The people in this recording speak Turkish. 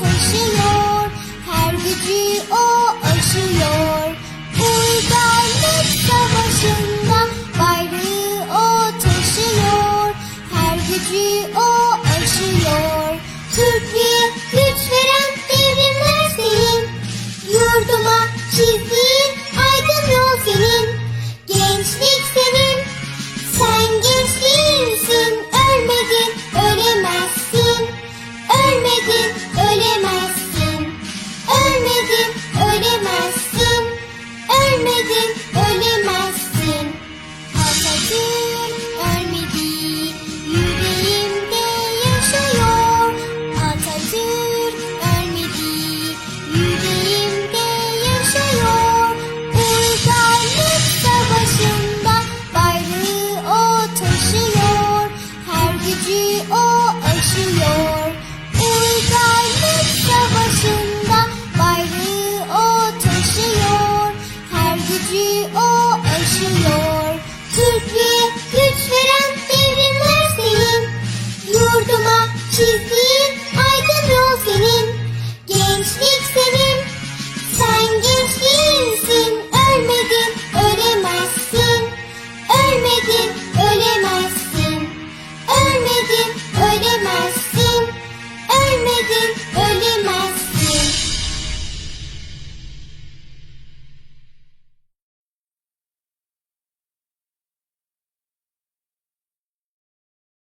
taşıyor. Her gücü o aşıyor. Uygarlık savaşında bayrağı o taşıyor. Her gücü o aşıyor. Türkiye güç veren devrimler senin. Yurduma çizgi baby. gücü o aşıyor. Türkiye güç veren devrimler senin. Yurduma çizdiğin aydın yol senin. Gençlik senin. Sen genç değilsin. Ölmedin, ölemezsin. Ölmedin, ölemezsin. Ölmedin,